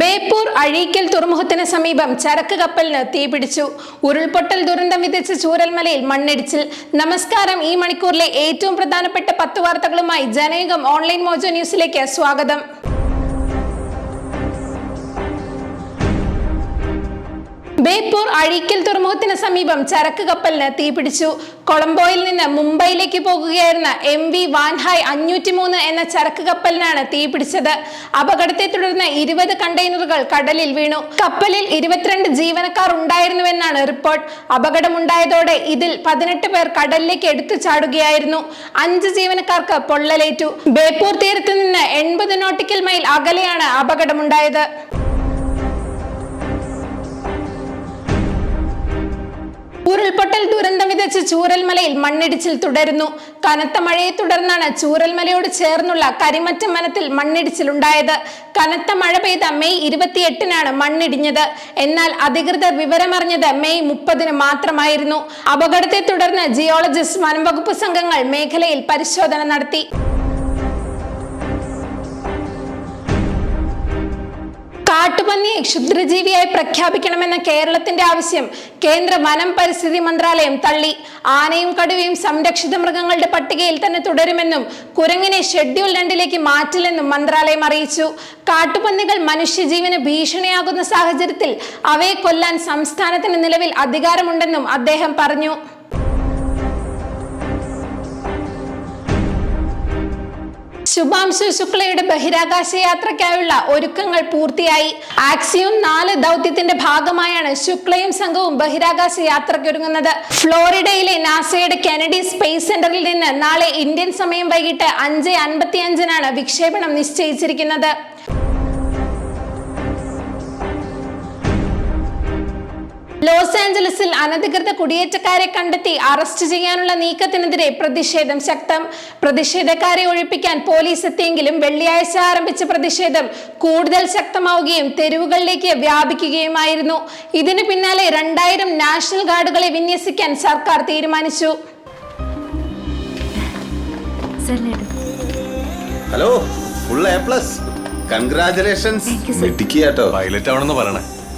ബേപ്പൂർ അഴീക്കൽ തുറമുഖത്തിന് സമീപം ചരക്ക് കപ്പലിന് തീപിടിച്ചു ഉരുൾപൊട്ടൽ ദുരന്തം വിതച്ച ചൂരൽമലയിൽ മണ്ണിടിച്ചിൽ. നമസ്കാരം ഈ മണിക്കൂറിലെ ഏറ്റവും പ്രധാനപ്പെട്ട പത്ത് വാർത്തകളുമായി ജനയുഗം ഓൺലൈൻ മോജോ ന്യൂസിലേക്ക് സ്വാഗതം. ബേപ്പൂർ അഴീക്കൽ തുറമുഖത്തിന് സമീപം ചരക്ക് കപ്പലിന് തീപിടിച്ചു കൊളംബോയിൽ നിന്ന് മുംബൈയിലേക്ക് പോകുകയായിരുന്ന എം വി വാൻഹായ് അഞ്ഞൂറ്റി മൂന്ന് എന്ന ചരക്ക് കപ്പലിനാണ് തീപിടിച്ചത് അപകടത്തെ തുടർന്ന് ഇരുപത് കണ്ടെയ്നറുകൾ കടലിൽ വീണു. കപ്പലിൽ ഇരുപത്തിരണ്ട് ജീവനക്കാർ ഉണ്ടായിരുന്നുവെന്നാണ് റിപ്പോർട്ട്. അപകടമുണ്ടായതോടെ ഇതിൽ പതിനെട്ട് പേർ കടലിലേക്ക് എടുത്തു ചാടുകയായിരുന്നു. അഞ്ച് ജീവനക്കാർക്ക് പൊള്ളലേറ്റു. ബേപ്പൂർ തീരത്ത് നിന്ന് എൺപത് നോട്ടിക്കൽ മൈൽ അകലെയാണ് അപകടമുണ്ടായത്. ദുരന്തം ചൂരൽമലയിൽ മണ്ണിടിച്ചിൽ തുടരുന്നു. കനത്ത മഴയെ തുടർന്നാണ് ചൂരൽമലയോട് ചേർന്നുള്ള കരിമറ്റം വനത്തിൽ മണ്ണിടിച്ചിലുണ്ടായത് കനത്ത മഴ പെയ്ത മെയ് ഇരുപത്തിയെട്ടിനാണ് മണ്ണിടിഞ്ഞത്. എന്നാൽ അധികൃതർ വിവരമറിഞ്ഞത് മെയ് മുപ്പതിന് മാത്രമായിരുന്നു. അപകടത്തെ തുടർന്ന് ജിയോളജിസ്റ്റ് വനംവകുപ്പ് സംഘങ്ങൾ മേഖലയിൽ പരിശോധന നടത്തി. കാട്ടുപന്നിയെ ക്ഷുദ്രജീവിയായി പ്രഖ്യാപിക്കണമെന്ന കേരളത്തിന്റെ ആവശ്യം കേന്ദ്ര വനം പരിസ്ഥിതി മന്ത്രാലയം തള്ളി. ആനയും കടുവയും സംരക്ഷിത മൃഗങ്ങളുടെ പട്ടികയിൽ തന്നെ തുടരുമെന്നും കുരങ്ങിനെ ഷെഡ്യൂൾ രണ്ടിലേക്ക് മാറ്റില്ലെന്നും മന്ത്രാലയം അറിയിച്ചു. കാട്ടുപന്നികൾ മനുഷ്യജീവന് ഭീഷണിയാകുന്ന സാഹചര്യത്തിൽ അവയെ കൊല്ലാൻ സംസ്ഥാനത്തിന് നിലവിൽ അധികാരമുണ്ടെന്നും അദ്ദേഹം പറഞ്ഞു. ശുഭാംശു ശുക്ലയുടെ ബഹിരാകാശ യാത്രയ്ക്കായുള്ള ഒരുക്കങ്ങൾ പൂർത്തിയായി. ആക്സിയും നാല് ദൗത്യത്തിന്റെ ഭാഗമായാണ് ശുക്ലയും സംഘവും ബഹിരാകാശ യാത്രയ്ക്കൊരുങ്ങുന്നത്. ഫ്ലോറിഡയിലെ നാസയുടെ കെനഡി സ്പേസ് സെന്ററിൽ നിന്ന് നാളെ ഇന്ത്യൻ സമയം വൈകിട്ട് അഞ്ച് അൻപത്തി അഞ്ചിനാണ് വിക്ഷേപണം നിശ്ചയിച്ചിരിക്കുന്നത്. ലോസ് ആഞ്ചലസിൽ അനധികൃത കുടിയേറ്റക്കാരെ കണ്ടെത്തി അറസ്റ്റ് ചെയ്യാനുള്ള നീക്കത്തിനെതിരെ പ്രതിഷേധം ശക്തം. പ്രതിഷേധക്കാരെ ഒഴിപ്പിക്കാൻ പോലീസ് എത്തിയെങ്കിലും വെള്ളിയാഴ്ച ആരംഭിച്ച പ്രതിഷേധം കൂടുതൽ ശക്തമാവുകയും തെരുവുകളിലേക്ക് വ്യാപിക്കുകയുമായിരുന്നു. ഇതിനു പിന്നാലെ രണ്ടായിരം നാഷണൽ ഗാർഡുകളെ വിന്യസിക്കാൻ സർക്കാർ തീരുമാനിച്ചു. Hello full A plus. Congratulations pilot ആവണമെന്ന് പറയണേ.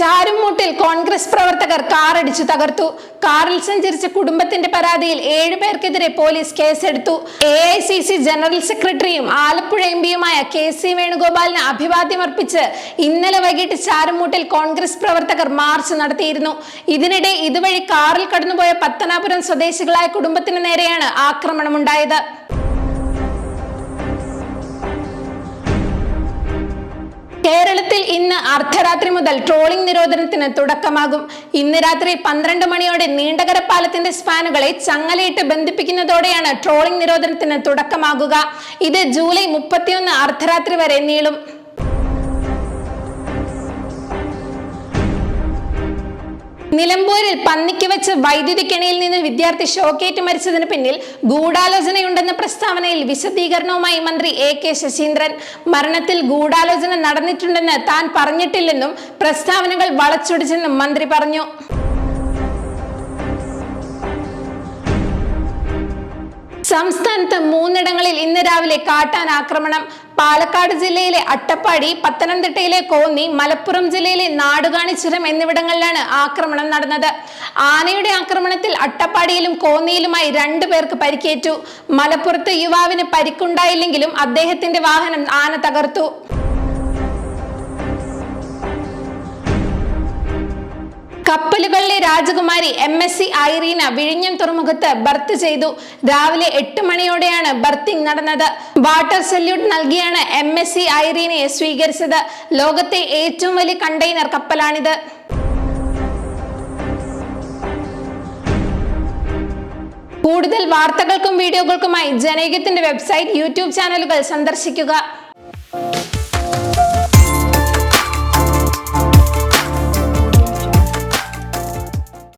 ചാരുമൂട്ടിൽ കോൺഗ്രസ് പ്രവർത്തകർ കാറടിച്ചു തകർത്തു. കാറിൽ സഞ്ചരിച്ച കുടുംബത്തിന്റെ പരാതിയിൽ ഏഴുപേർക്കെതിരെ പോലീസ് കേസെടുത്തു. A I C C general സെക്രട്ടറിയും ആലപ്പുഴ എം പിയുമായ കെ സി വേണുഗോപാലിന് അഭിവാദ്യമർപ്പിച്ച് ഇന്നലെ വൈകിട്ട് ചാരുംമൂട്ടിൽ കോൺഗ്രസ് പ്രവർത്തകർ മാർച്ച് നടത്തിയിരുന്നു. ഇതിനിടെ ഇതുവഴി കാറിൽ കടന്നുപോയ പത്തനാപുരം സ്വദേശികളായ കുടുംബത്തിന് നേരെയാണ് ആക്രമണമുണ്ടായത്. ഇന്ന് അർദ്ധരാത്രി മുതൽ ട്രോളിംഗ് നിരോധനത്തിന് തുടക്കമാകും. ഇന്ന് രാത്രി പന്ത്രണ്ട് മണിയോടെ നീണ്ടകര പാലത്തിന്റെ സ്പാനുകളെ ചങ്ങലയിട്ട് ബന്ധിപ്പിക്കുന്നതോടെയാണ് ട്രോളിംഗ് നിരോധനത്തിന് തുടക്കമാകുക. ഇത് ജൂലൈ മുപ്പത്തിയൊന്ന് അർദ്ധരാത്രി വരെ നീളും. നിലമ്പൂരിൽ പന്നിക്ക് വെച്ച് വൈദ്യുതി കെണിയിൽ നിന്ന് വിദ്യാർത്ഥി ഷോക്കേറ്റ് മരിച്ചതിന് പിന്നിൽ ഗൂഢാലോചനയുണ്ടെന്ന പ്രസ്താവനയിൽ വിശദീകരണവുമായി മന്ത്രി എ കെ ശശീന്ദ്രൻ. മരണത്തിൽ ഗൂഢാലോചന നടന്നിട്ടുണ്ടെന്ന് താൻ പറഞ്ഞിട്ടില്ലെന്നും പ്രസ്താവനകൾ വളച്ചൊടിച്ചെന്നും മന്ത്രി പറഞ്ഞു. സംസ്ഥാനത്ത് മൂന്നിടങ്ങളിൽ ഇന്ന് രാവിലെ കാട്ടാൻ ആക്രമണം. പാലക്കാട് ജില്ലയിലെ അട്ടപ്പാടി പത്തനംതിട്ടയിലെ കോന്നി മലപ്പുറം ജില്ലയിലെ നാടുകാണിച്ചുരം എന്നിവിടങ്ങളിലാണ് ആക്രമണം നടന്നത്. ആനയുടെ ആക്രമണത്തിൽ അട്ടപ്പാടിയിലും കോന്നിയിലുമായി രണ്ടു പേർക്ക് പരിക്കേറ്റു. മലപ്പുറത്ത് യുവാവിന് പരിക്കുണ്ടായില്ലെങ്കിലും അദ്ദേഹത്തിന്റെ വാഹനം ആന തകർത്തു. കപ്പലുകളിലെ രാജകുമാരി എം എസ് സി ഐറീന വിഴിഞ്ഞം തുറമുഖത്ത് ബർത്ത് ചെയ്തു. രാവിലെ എട്ട് മണിയോടെയാണ് ബർത്തിങ് നടന്നത്. വാട്ടർ സല്യൂട്ട് നൽകിയാണ് എം എസ് സി ഐറീനയെ സ്വീകരിച്ചത്. ലോകത്തെ ഏറ്റവും വലിയ കണ്ടെയ്നർ കപ്പലാണിത്. കൂടുതൽ വാർത്തകൾക്കും വീഡിയോകൾക്കുമായി ജനകീയത്തിന്റെ വെബ്സൈറ്റ് യൂട്യൂബ് ചാനലുകൾ സന്ദർശിക്കുക.